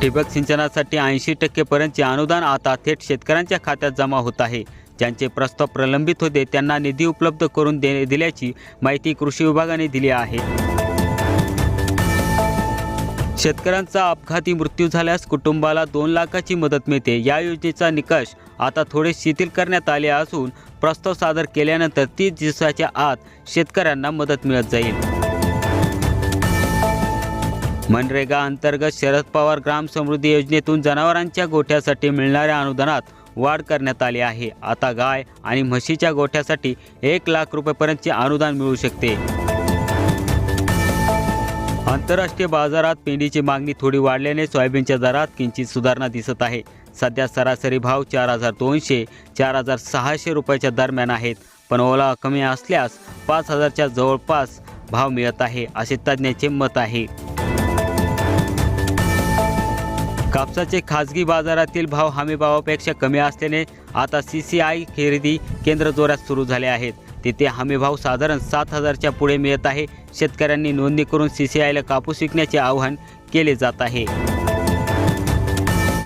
ठिबक सिंचनासाठी ऐंशी टक्केपर्यंतचे अनुदान आता थेट शेतकऱ्यांच्या खात्यात जमा होत आहे. ज्यांचे प्रस्ताव प्रलंबित होते त्यांना निधी उपलब्ध करून दे दिल्याची माहिती कृषी विभागाने दिली आहे. शेतकऱ्यांचा अपघाती मृत्यू झाल्यास कुटुंबाला दोन लाखाची मदत मिळते. या योजनेचा निकष आता थोडे शिथिल करण्यात आले असून प्रस्ताव सादर केल्यानंतर तीस दिवसाच्या आत शेतकऱ्यांना मदत मिळत जाईल. मनरेगा अंतर्गत शरद पवार ग्राम समृद्धी योजनेतून जनावरांच्या गोठ्यासाठी मिळणाऱ्या अनुदानात वाढ करण्यात आली आहे. आता गाय आणि म्हशीच्या गोठ्यासाठी एक लाख रुपयेपर्यंतचे अनुदान मिळू शकते. आंतरराष्ट्रीय बाजारात पेंडीची मागणी थोडी वाढल्याने सोयाबीनच्या दरात किंचित सुधारणा दिसत आहे. सध्या सरासरी भाव चार हजार दोनशे चार हजार सहाशे रुपयाच्या दरम्यान आहेत. पण ओला कमी असल्यास पाच हजारच्या जवळपास भाव मिळत आहे असे तज्ज्ञांचे मत आहे. कापसाचे खाजगी बाजारातील भाव हमीभावापेक्षा कमी असल्याने आता सी सी आय खरेदी केंद्र जोरात सुरू झाले आहेत. तिथे हमीभाव साधारण सात हजारच्या पुढे मिळत आहे. शेतकऱ्यांनी नोंदणी करून सी सी आयला कापूस विकण्याचे आवाहन केले जात आहे.